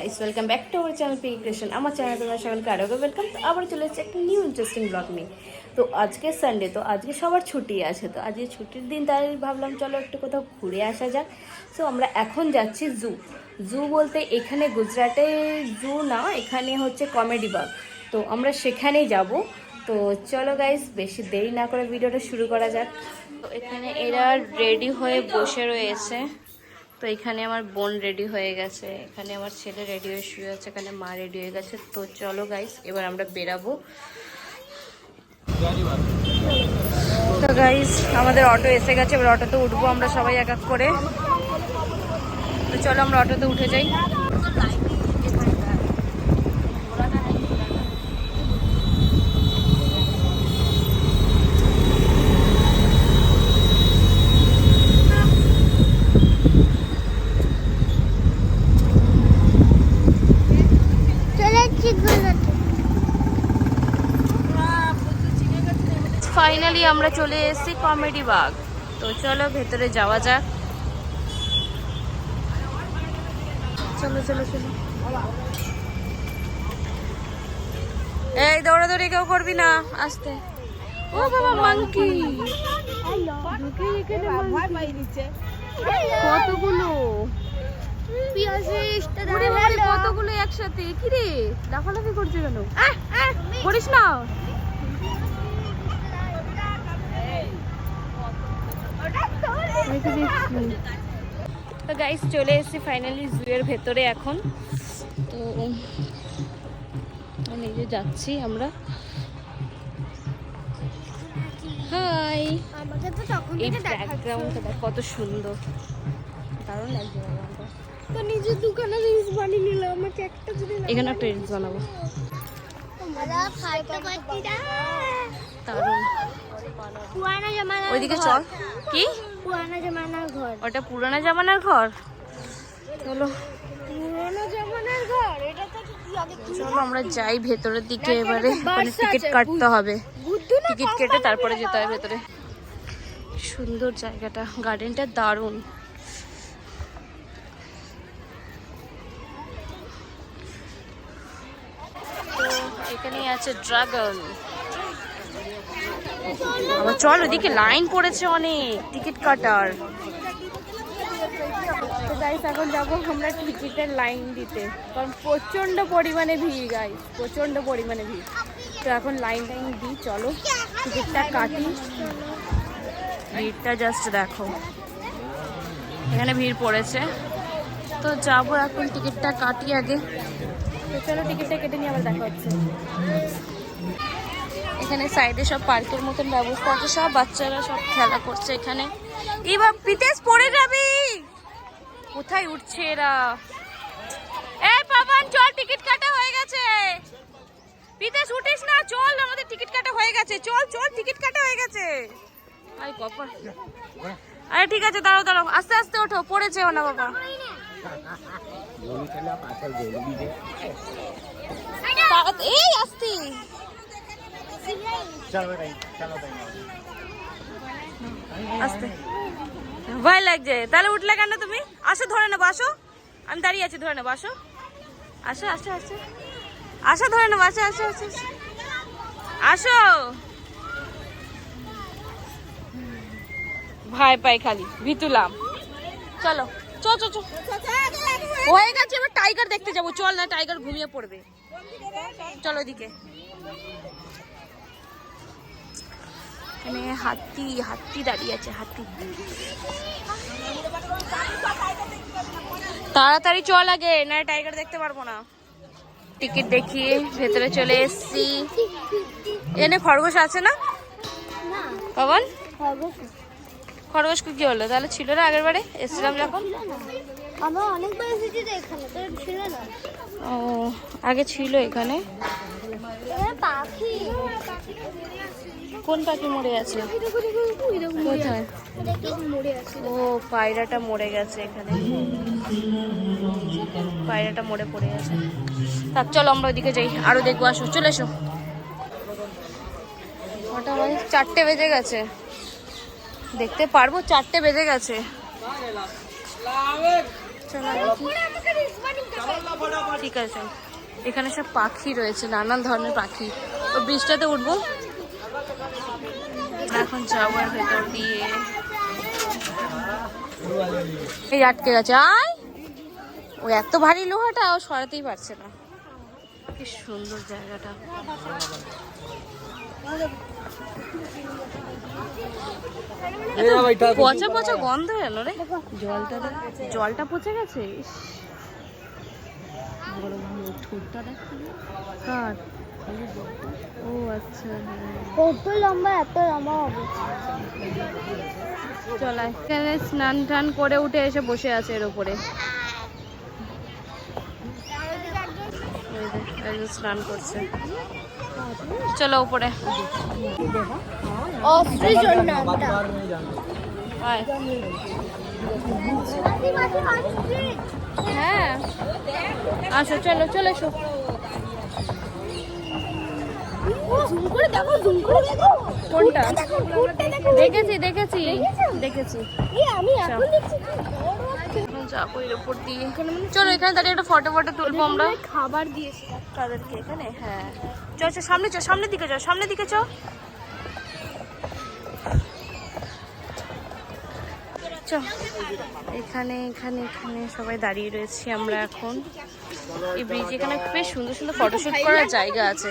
Guys welcome back to our channel creation আমার channel তোমার সকলকে আরও ওয়েলকাম তো আবার চলে এসেছে একটা নিউ ইন্টারেস্টিং ব্লগ নিয়ে। তো আজকে সানডে তো আজকে সবার ছুটি আছে, তো আজকে ছুটির দিন, তাই ভাবলাম চলো একটু কোথাও ঘুরে আসা যাক। সো আমরা এখন যাচ্ছি জু জু বলতে এখানে গুজরাটে জু না, এখানে হচ্ছে কমেডি বাগ তো আমরা সেখানেই যাব। তো চলো গাইস বেশি দেরি না করে ভিডিওটা শুরু করা যাক। তো এখানে এরা রেডি হয়ে বসে রয়েছে। তো এখানে আমার বোন রেডি হয়ে গেছে। এখানে আমার ছেলে রেডি হয়ে শুয়ে আছে, এখানে মা রেডি হয়ে গেছে। তো চলো গাইস এবার আমরা বেরাবো। তো গাইস আমাদের অটো এসে গেছে, এবার অটোতে উঠবো আমরা সবাই এক এক করে। তো চলো আমরা অটোতে উঠে যাই। ফাইনালি আমরা চলে এসেছি কমেডি বাগ তো চলো ভেতরে যাওয়া যাক। চলো চলো চলো। এই দৌড়াদৌড়ি কেউ করবি না আসতে। ও বাবা মাংকি কতগুলো? কতগুলো একসাথে? কি রে লাফালাফি করছে কেন? করিস না। তো গাইস চলে এসেছি ফাইনালি জুয়ের ভেতরে এখন। তো নিজে যাচ্ছি আমরা। হাই এই ব্যাকগ্রাউন্ডটা দেখ কত সুন্দর। দারুণ লাগছে তো নিজের দোকানে রিলস বানিয়ে নিল আমাকে একটা যদি এখানে একটা রিলস বানাবো। দারুণ। ওইদিকে চল। কি? পুরানা জামানার ঘর। ওটা পুরানা জামানার ঘর? চলো। চলো আমরা যাই ভেতরের দিকে এবারে। মানে টিকিট কাটতে হবে। টিকিট কেটে তারপরে যেতে হয় ভেতরে। সুন্দর জায়গাটা। গার্ডেনটা দারুণ। এখানেই আছে ড্রাগন। আবার চল ওদিকে লাইন পড়েছে অনেক টিকিট কাটার। তো গাইস এখন যাব আমরা টিকিটের লাইন দিতে। কারণ প্রচণ্ড পরিমাণে ভিড় গাইস প্রচণ্ড পরিমাণে ভিড়। তো এখন লাইন টাইন দিই চলো টিকিটটা কাটি। ভিড়টা জাস্ট দেখো। এখানে ভিড় পড়েছে। তো যাব এখন টিকিটটা কাটি আগে। তো চলো টিকিটটা কেটে নিয়ে আবার দেখা হচ্ছে। এখানে সাইডে সব পার্কের মতন ব্যবস্থা আছে সব বাচ্চারা সব খেলা করছে এখানে। এবার পিতেশ পড়ে যাবি! কোথায় উঠছে এরা? এই পাবন চল টিকিট কাটা হয়ে গেছে। পিতেশ উঠিস না চল আমাদের টিকিট কাটা হয়ে গেছে। চল চল টিকিট কাটা হয়ে গেছে। আই আরে ঠিক আছে দাঁড়াও দাঁড়াও আস্তে আস্তে ওঠো না বাবা। এই আস্তে। আস্তে। ভয় লাগছে। তাহলে উঠলে কেন তুমি? আসো, ধরে নেব, আসো। আমি দাঁড়িয়ে আছি, ধরে নেব, আসো। আসো আসো আসো। আসো, ধরে নেব, আসো আসো আসো আসো। ভাই পাই খালি ভিতুলাম চলো, চো, চ, চো। হয়ে গেছে, এবার টাইগার দেখতে যাব। চল না টাইগার ঘুমিয়ে পড়বে। চলো ওদিকে এখানে হাতি হাতি দাঁড়িয়ে আছে হাতি। তাড়াতাড়ি চল আগে না টাইগার দেখতে পারব না। টিকিট দেখিয়ে ভেতরে চলে এসছি। এনে খরগোশ আছে না? পবন খরগোশ কি হলো? তাহলে ছিল না আগের বারে? এসছিলাম যখন? ও আগে ছিল এখানে। পাখি। কোন পাখি মরে আছে? কোথায়? ও, পায়রাটা মরে গেছে এখানে। পায়রাটা মরে পড়ে গেছে। থাক, চলো আমরা ওইদিকে যাই। আরও দেখব, আসো, চলে এসো। ওটা চারটে বেজে গেছে। দেখতে পারব, চারটে বেজে গেছে। ঠিক আছে। এখানে সব পাখি রয়েছে, নানান ধরনের পাখি। ও ব্রিজটাতে উঠবো? এখন যাব এর ভেতর দিয়ে। এই আটকে গেছে। আয়! ও এত ভারী লোহাটা ও সরাতেই পারছে না। কি সুন্দর জায়গাটা। পচা পচা গন্ধ এলো রে। জলটা দেখ। জলটা পচে গেছে। বড় ঠোঁটটা দেখ। ও আচ্ছা হ্যাঁ। কত লম্বা এত লম্বা হবে। চল এখানে স্নান টান করে উঠে এসে বসে আছে এর উপরে। স্নান করছে। চলো উপরে। হ্যাঁ। আসো চলো চলে এসো। জুম করে দেখো জুম করে দেখো। কোনটা? দেখো ঘুরতে দেখো। দেখেছি দেখেছি দেখেছি? এই আমি এখন দেখছি কি যাব এর উপর দিয়ে। চলো এখানে দাঁড়িয়ে একটা ফটো ফটো তুলবো আমরা। খাবার দিয়েছে কাদেরকে এখানে হ্যাঁ। চ চ সামনে চ সামনের দিকে চ সামনের দিকে চ এখানে এখানে এখানে সবাই দাঁড়িয়ে রয়েছি আমরা এখন। এই ব্রিজ এখানে বেশ সুন্দর সুন্দর ফটোশুট করার জায়গা আছে।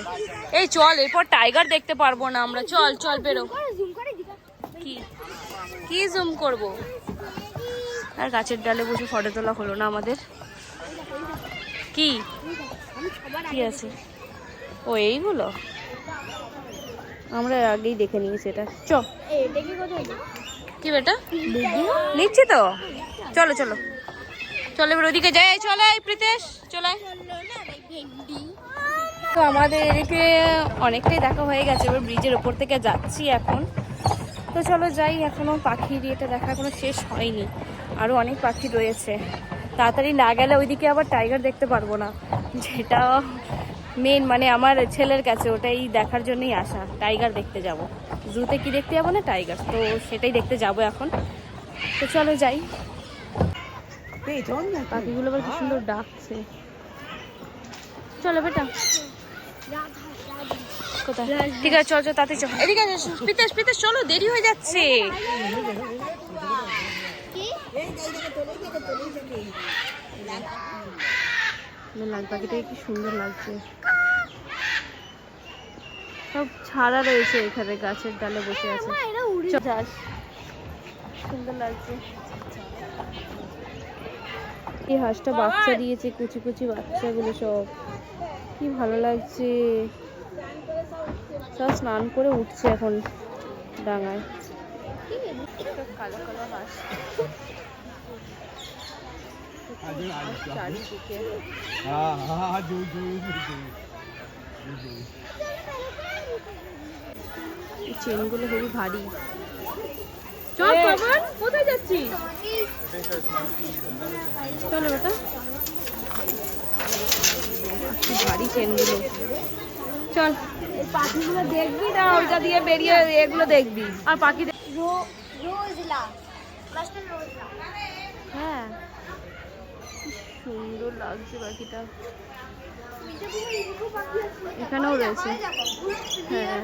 এই চল এরপর টাইগার দেখতে পারব না আমরা। চল চল বেরো। কি? কি জুম করব? আর গাছের ডালে বসে ফটো তোলা হলো না আমাদের। কি? কি আছে? ও এইগুলো? আমরা আগেই দেখে নিয়েছি এটা। চ। কি বেটা? নিচ্ছি তো? চলো চলো। চলো এবার ওদিকে যাই চলে প্রীতেশ, চলে। তো আমাদের এদিকে অনেকটাই দেখা হয়ে গেছে, এবার ব্রিজের ওপর থেকে যাচ্ছি এখন। তো চলো যাই, এখনও পাখির ইয়েটা দেখা কোনো শেষ হয়নি। আরও অনেক পাখি রয়েছে। তাড়াতাড়ি না গেলে ওইদিকে আবার টাইগার দেখতে পারব না। যেটা মেন মানে আমার ছেলের কাছে, ওটাই দেখার জন্যই আসা। টাইগার দেখতে যাব। জুতে কি দেখতে যাব না টাইগার তো সেটাই দেখতে যাব এখন। তো চলো যাই। পাখিগুলো আবার কি সুন্দর ডাকছে। চলো বেটা। কোথায়? ঠিক আছে চল চল তাতে চল। এদিকে পিতেশ পিতেশ চলো দেরি হয়ে যাচ্ছে। লাল পাখিটাকে কি সুন্দর লাগছে। সব ছাড়া রয়েছে এখানে গাছের ডালে বসে আছে। এটা চল। যাস সুন্দর লাগছে। এই হাঁসটা বাচ্চা দিয়েছে কুচি কুচি বাচ্চাগুলো সব। কি ভালো লাগছে। সব স্নান করে উঠছে এখন ডাঙায়। কালো কালো হাঁস চারিদিকে চেনগুলো খুবই ভারী। চল বাবান কোথায় যাচ্ছিস? চলো বেটা। ভারী চেনগুলো। চল। পাখিগুলো দেখবি না ওইটা দিয়ে বেরিয়ে এগুলো দেখবি। আর পাখি দেখ- রোজলা। হ্যাঁ। সুন্দর লাগছে পাখিটা। এখানেও রয়েছে। হ্যাঁ।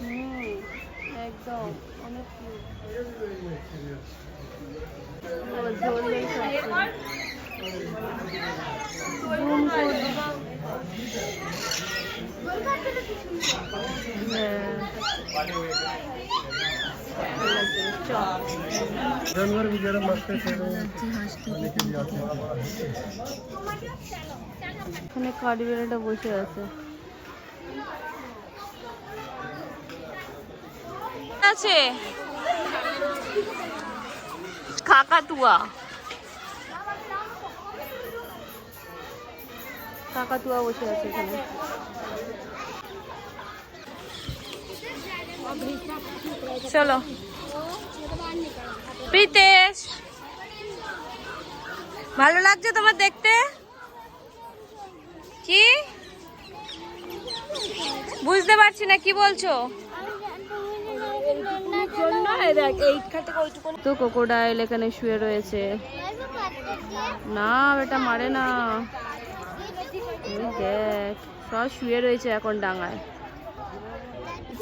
হুম। একদম অনেক জুম করে হ্যাঁ ভালো লাগছে। চল जानवर वगैरह मस्त है खाने के लिए आते हैं এখানে কাঠবেড়াটা বসে আছে আছে? কাকাতুয়া। কাকাতুয়া বসে আছে এখানে। চলো। প্রীতেশ। ভালো লাগছে তোমার দেখতে? কি? বুঝতে পারছি না কি বলছো? জন্য এই দেখ এইখান থেকে ওইটুকু তো কোকোডাইল এখানে শুয়ে রয়েছে। না বেটা মারে না। দেখ সব শুয়ে রয়েছে এখন ডাঙায়।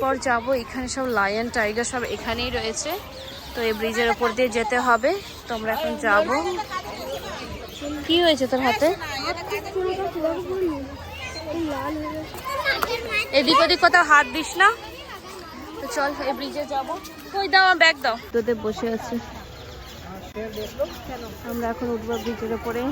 পর যাব এখানে সব লায়ন টাইগার সব এখানেই রয়েছে। তো এই ব্রিজের ওপর দিয়ে যেতে হবে। তো আমরা এখন যাব। কি হয়েছে তোর হাতে? এদিক ওদিক কোথাও হাত দিস না। তো চল এই ব্রিজে যাব। কই দাও আমার ব্যাগ দাও। তোদের বসে আছে। আমরা এখন উঠবো ব্রিজের ওপরে।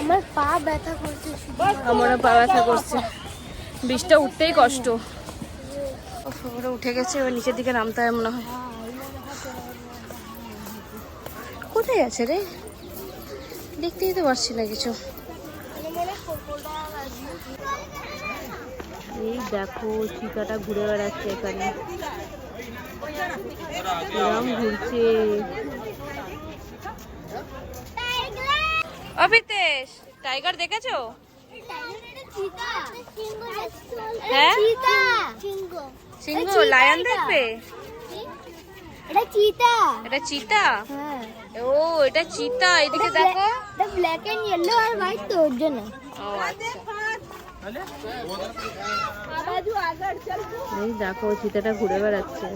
আমার পা ব্যথা করছে আমারও পা ব্যথা করছে। বৃষ্টিটা উঠতেই কষ্ট। উঠে গেছে এবার নিচের দিকে নামতে হয় মনে হয়। কোথায় আছে রে? দেখতেই তো পারছি না কিছু। এই দেখো চিতাটা ঘুরে বেড়াচ্ছে এখানে। কিরম ঘুরছে। অভিতেশ টাইগার দেখেছ? হ্যাঁ? সিংহ লায়ন দেখবে? এটা চিতা। এটা চিতা? হ্যাঁ। ও এটা চিতা। এদিকে দেখো। এটা ব্ল্যাক এন্ড ইয়েলো আর হোয়াইট তো ওর জন্য। ও আচ্ছা। এই দেখো চিতাটা ঘুরে বেড়াচ্ছে।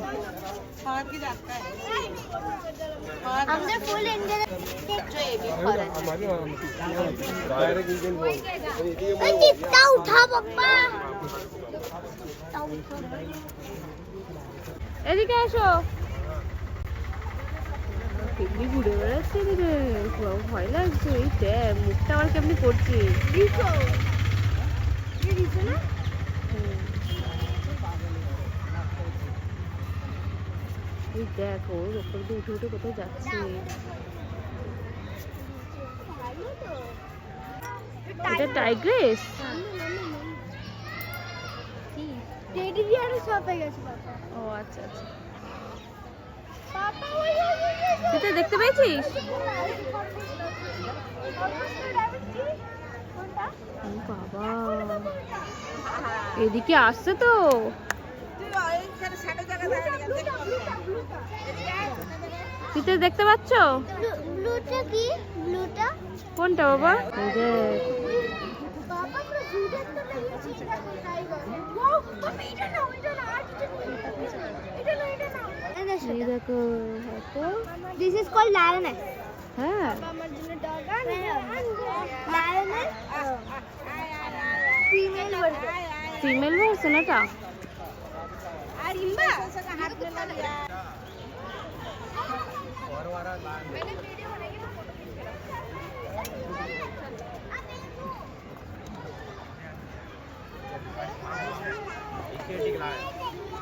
এদিকে ফুল কেমনি ঘুরে বেড়াচ্ছে এদিকে? ভয় লাগছে। এই দেখ মুখটা আমার কেমনি করছে হুম। এই দেখ ওপর দিয়ে উঠে উঠে কোথায় যাচ্ছে? এটা টাইগ্রেস? টেডি বিয়ারও শপে গেছে ও আচ্ছা আচ্ছা পাপা ওই ওই ওই, ওই, ওই। তুই দেখতে পেয়েছিস? বাবা এদিকে আসছে তো। তো দেখতে পাচ্ছ? কোনটা বাবা? বাবা নাও এই দেখো তো দিস ইজ কল্ড লায়নেস হ্যাঁ আমার জন্য tiger lioness female version female version এটা আর ইম্বা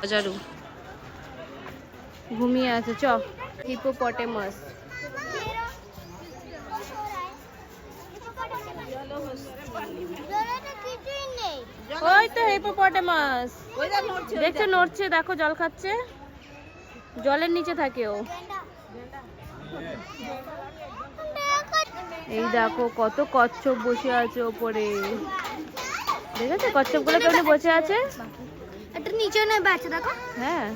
হাজারু ঘুমিয়ে আছে, চ। হিপোপটেমাস। ওই তো হিপোপটেমাস। দেখছ, নড়ছে, দেখো, জল খাচ্ছে। জলের নিচে থাকে ও। এই দেখো, কত কচ্ছপ বসে আছে ওপরে। দেখেছ কচ্ছপগুলো কেমনি বসে আছে? এটা নিচে নয় বাচ্চা দেখো। হ্যাঁ।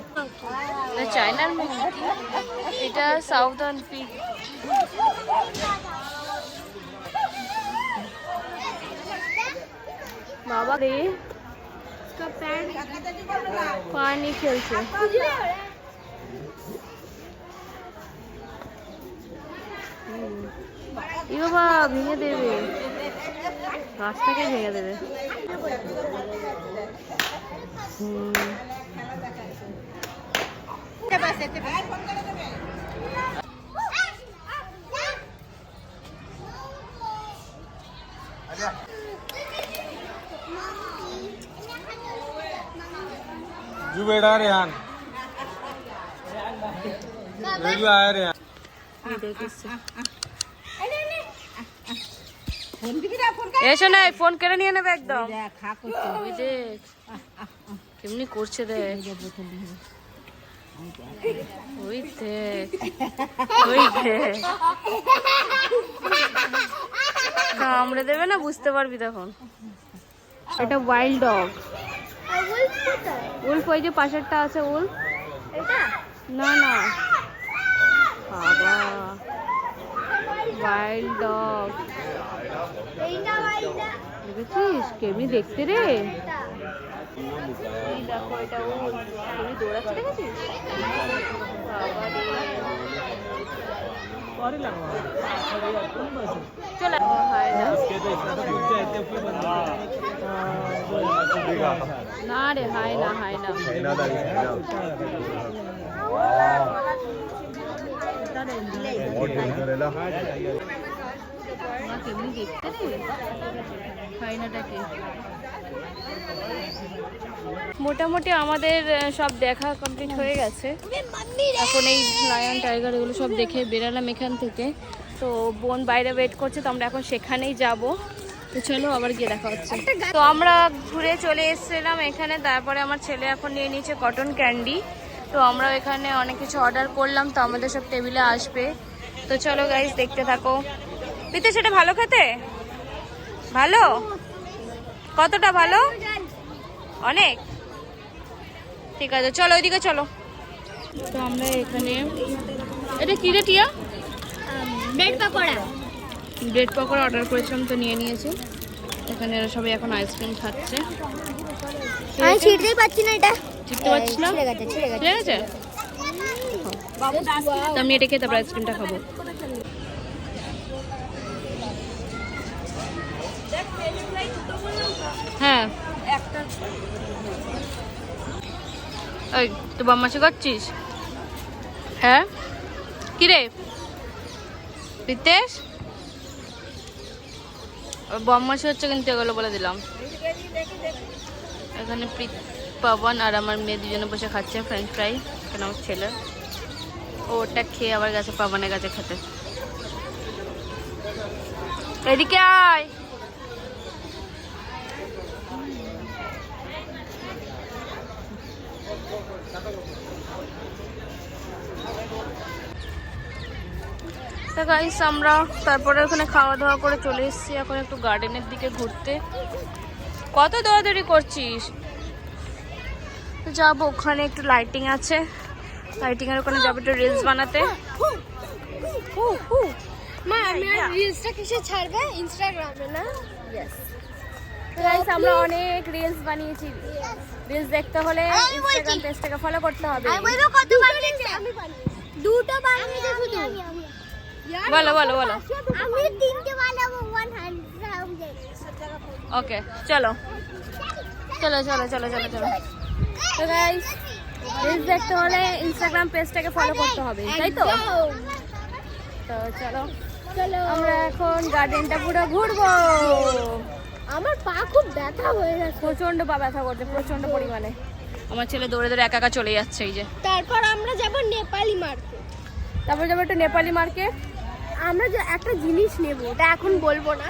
এটা চায়নার মুরগি এটা সাউথার্ন পিক বাবা রে। পানি খেলছে। ই বাবা ভেঙে দেবে। গাছটাকে ভেঙে দেবে। হুম जू बेटा रेहान रेजू आया रेहान এই দেখিস এসো না এই ফোন কেড়ে নিয়ে নেবে একদম ওই দেখ কেমনি করছে দেখ। ওই দেখ। ওই দেখ। কামড়ে দেবে না বুঝতে পারবি তখন। এটা ওয়াইল্ড ডগ উল্ফ ওই যে পাশেরটা আছে উল্ফ এটা? না না। বাবা। Wild dog? দেখেছিস কেমনি দেখতে রে। দেখো এটা উল্ফ কেমনি দৌড়াচ্ছে দেখেছিস? রে চলে। না না রে হাই না হাই কেমনি দেখতে রে হাইনাটাকে মোটামুটি আমাদের সব দেখা কমপ্লিট হয়ে গেছে। এখন এই লায়ন টাইগার এগুলো সব দেখে বেরালাম এখান থেকে। তো বোন বাইরে ওয়েট করছে, তো আমরা এখন সেখানেই যাব। তো চলো আবার গিয়ে দেখা হচ্ছে। তো আমরা ঘুরে চলে এসেছিলাম এখানে, তারপরে আমার ছেলে এখন নিয়ে নিয়েছে কটন ক্যান্ডি তো আমরা এখানে অনেক কিছু অর্ডার করলাম, তো আমাদের সব টেবিলে আসবে। তো চলো গাইজ দেখতে থাকো। দিতে সেটা ভালো খেতে? ভালো? কতটা ভালো? অনেক। ঠিক আছে চলো ওইদিকে চলো। তো আমরা এখানে এটা কি রে Tia? Bread pakora. Bread pakora order করেছিলাম তো নিয়ে নিয়েছে। এখানে এরা সবাই এখন আইসক্রিম খাচ্ছে। আমি ছিঁড়তেই পাচ্ছি না এটা। চিনতে পারছিস না? ছিঁড়ে গেছে ছিঁড়ে গেছে। ঠিক আছে তো আমি এটা খেয়ে তারপর আইসক্রিমটা খাব হ্যাঁ এই, তুই বদমাশি করছিস? হ্যাঁ? কি রে রিতেশ? ওর বদমাশি হচ্ছে কিন্তু এগুলো বলে দিলাম। এখানে পবন আর আমার মেয়ে দুজনে বসে খাচ্ছে ফ্রেঞ্চ ফ্রাই এখানে আমার ছেলে। ওটা খেয়ে আবার গেছে পাবনের কাছে খেতে। এদিকে আয়! তা গাইস আমরা তারপরে ওখানে খাওয়া দাওয়া করে চলে এসেছি। এখন একটু গার্ডেনের দিকে ঘুরতে। কত দৌড়াদৌড়ি করছিস? যাব ওখানে একটু লাইটিং আছে। লাইটিং এর ওখানে যাব একটু রিলস বানাতে। মা আমি আর রিলসটা কিসে ছাড়বে? ইনস্টাগ্রামে না? গাইস আমরা অনেক রিলস বানিয়েছি। রিলস দেখতে হলে ইনস্টাগ্রাম পেজটাকে ফলো করতে হবে। আমি বলব কত বানিয়েছে? আমি দুটো বানিয়েছে। শুধু বলো বলো বলো। আমি তিনটে বানাবো 100 ওকে চলো। চলো চলো চলো চলো চলো। তো গাইস রিলস দেখতে হলে ইনস্টাগ্রাম পেজটাকে ফলো করতে হবে তাই তো? তো চলো চলো। আমরা এখন গার্ডেনটা পুরো ঘুরবো। আমার পা খুব ব্যথা হয়ে গেছে। প্রচণ্ড পা ব্যথা করছে প্রচণ্ড পরিমাণে। আমার ছেলে দৌড়ে দৌড়ে একা একা চলে যাচ্ছে এই যে। তারপর আমরা যাব নেপালি মার্কেট। তারপর যাব একটু নেপালি মার্কেট। আমরা যে একটা জিনিস নেব ওটা এখন বলব না।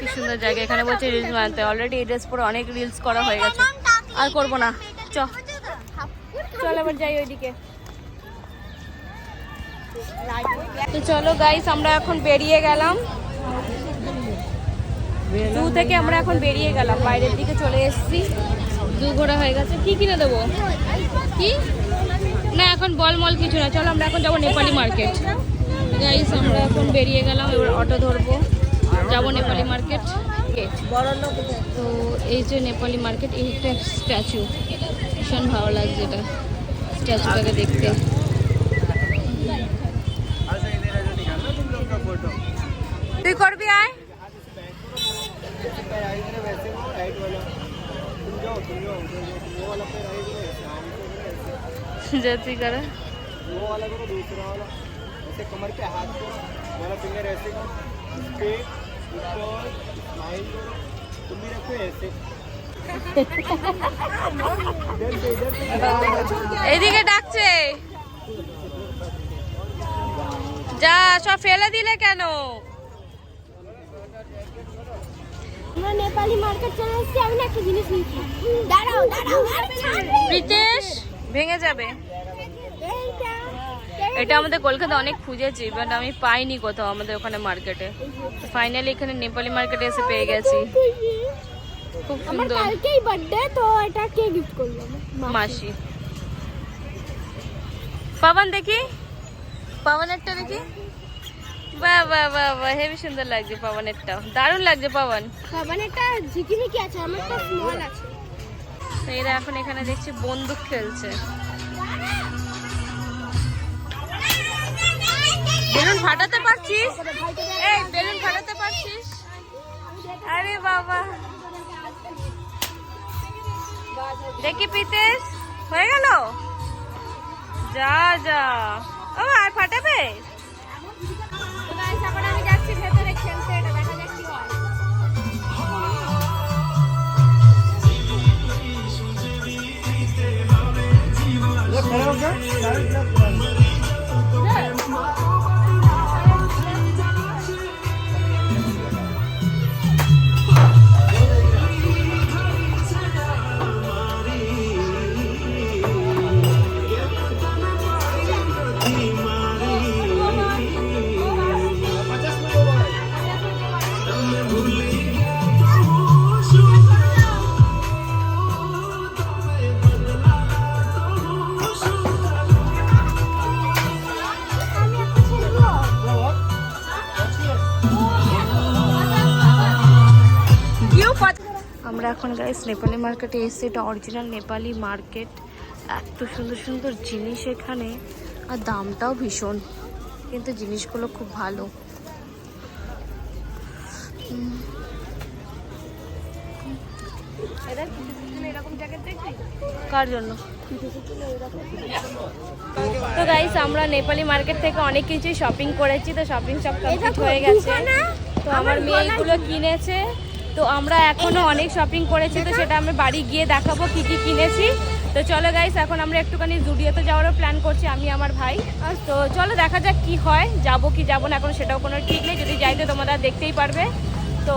কি সুন্দর জায়গা এখানে বলছে রিলস বানাতে। অলরেডি এই ড্রেস পরে অনেক রিলস করা হয়ে গেছে। আর করব না। চ। চল এবার যাই ওইদিকে। তো চলো গাইস আমরা এখন বেরিয়ে গেলাম। জু থেকে আমরা এখন বেরিয়ে গেলাম, বাইরের দিকে চলে এসেছি। দু ঘোরা হয়ে গেছে। কি কিনে দেবো? কি? না, এখন বল মল কিছু না। চলো, আমরা এখন যাব নেপালি মার্কেট। গাইস আমরা এখন বেরিয়ে গেলাম, এবার অটো ধরবো। যাব নেপালি মার্কেট। তো এই যে নেপালি মার্কেট, এই একটা স্ট্যাচু ভীষণ ভালো লাগছে এটা। স্ট্যাচুটাকে দেখতে তুই করবি আয় যে তুই করে वो वाला करो दूसरा वाला ऐसे कमर पे हाथ करो वाला फिंगर ऐसे करो पेट ऊपर स्माइल करो तुम भी रखो ऐसे इधर से इधर से এইদিকে ডাকছে যা সব ফেলে দিলে কেন আমরা নেপালি মার্কেট চলে এসেছি আমি একটা জিনিস নিচ্ছি দাঁড়াও দাঁড়াও ভেঙে যাবে। এটা আমাদের কলকাতা অনেক খুঁজেছি বাট আমি পাইনি কোথাও আমাদের ওখানে মার্কেটে। ফাইনালি এখানে নেপালি মার্কেটে এসে পেয়ে গেছি। খুব সুন্দর। কালকেই বার্থডে তো এটা কে গিফট করল মাসি। পাবন দেখি। পাবন একটা দেখি। বাহ বাহ বাহ বাহ হেবি সুন্দর লাগছে দারুণ লাগছে পাবন। ঝিকিমিকি আছে আমার একটা স্মল আছে। তো এরা এখন এখানে দেখছি বন্দুক খেলছে। বেলুন ফাটাতে পারছিস? এই বেলুন ফাটাতে পারছিস? আরে বাবা। দেখি পিতেশ হয়ে গেল? যা যা। ও আর ফাটাবে? যাচ্ছি ভেতরে খেলতে এটা দেখা যাক কি হয়। ये আমরা এখন গাইস নেপালি মার্কেটে এসেছি। এটা অরিজিনাল নেপালি মার্কেট এত সুন্দর সুন্দর জিনিস এখানে। আর দামটাও ভীষণ। কিন্তু জিনিসগুলো খুব ভালো। কার জন্য? তো গাইস আমরা নেপালি মার্কেট থেকে অনেক কিছু শপিং করেছি। তো শপিং সব কমপ্লিট হয়ে গেছে। তো আমার মেয়ে এগুলো কিনেছে। তো আমরা এখনও অনেক শপিং করেছি, তো সেটা আমরা বাড়ি গিয়ে দেখাবো কি কি কিনেছি। তো চলো গাইস এখন আমরা একটুখানি জুডিওতে যাওয়ারও প্ল্যান করছি, আমি, আমার ভাই। তো চলো দেখা যাক কি হয়, যাব কি যাব না, এখন সেটাও কোনো ঠিক নেই, যদি যাই তো তোমরা দেখতেই পারবে। তো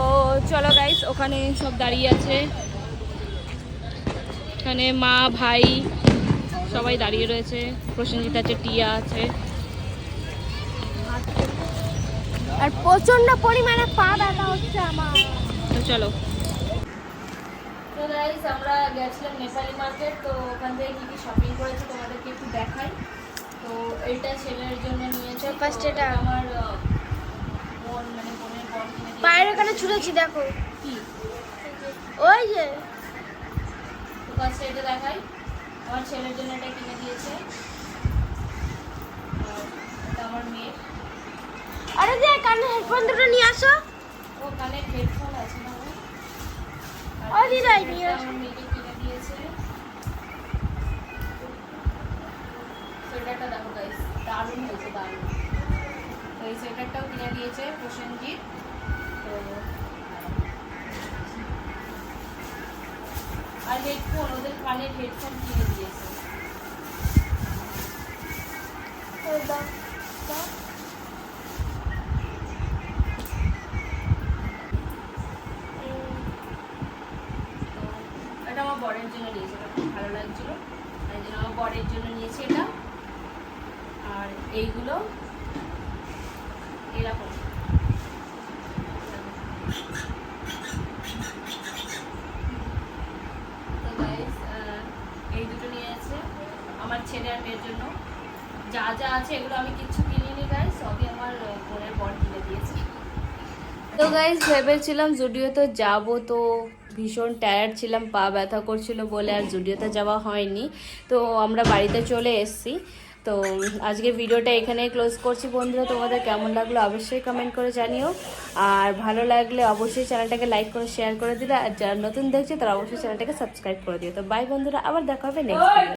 চলো গাইস ওখানে সব দাঁড়িয়ে আছে। এখানে মা, ভাই, সবাই দাঁড়িয়ে রয়েছে, প্রসেনজিৎ আছে, টিয়া আছে। আর প্রচণ্ড পরিমাণে পা ব্যথা হচ্ছে আমার। তো চলো। তো গাইস আমরা গেছিলাম নেপালি মার্কেট তো ওখান থেকে কি কি শপিং করেছি তোমাদেরকে একটু দেখাই। তো এটা ছেলের জন্য নিয়েছে। তো এটা। আমার বোন মানে বোনের বোন কিনে পায়ের ওখানে ছুঁড়েছি দেখো। কি? ওই যে। তো ফার্স্টে এটা দেখাই। আমার ছেলের জন্য এটা কিনে দিয়েছে। এটা আমার মেয়ের। আরে যে কানে হেডফোন দুটো নিয়ে আসো। ও কানের হেডফোন আছে না ও নিয়ে মেয়েকে কিনে দিয়েছে। সোয়েটারটা দেখো গাইস দারুণ হয়েছে দারুণ। তো এই সোয়েটারটাও কিনে দিয়েছে প্রসেনজিৎ। তো আর হেডফোন ওদের কানের হেডফোন কিনে দিয়েছে। ওই দাও, দাও। তো এটা আমার বরের জন্য নিয়েছে এটা খুব ভালো লাগছিল তাই জন্য আমার বরের জন্য নিয়েছি এটা। আর এইগুলো এরকম। তো এই দুটো নিয়েছে আমার ছেলে আর মেয়ের জন্য। যা যা আছে এগুলো আমি কিচ্ছু কিনিনি গাইস সবই আমার বোনের বর কিনে দিয়েছে। তো গাইজ ভেবেছিলাম জুডিওতে যাব তো ভীষণ টায়ার্ড ছিলাম, পা ব্যথা করছিল বলে আর জুডিওতে যাওয়া হয়নি। তো আমরা বাড়িতে চলে এসেছি। তো আজকে ভিডিওটা এখানে ক্লোজ করছি বন্ধুরা। তোমাদের কেমন লাগল অবশ্যই কমেন্ট করে জানিও। আর ভালো লাগলে অবশ্যই চ্যানেলটাকে লাইক করে শেয়ার করে দিলে। আর যারা নতুন দেখছে তারা অবশ্যই চ্যানেলটাকে সাবস্ক্রাইব করে দিও। তো বাই বন্ধুরা, আবার দেখা হবে নেক্সট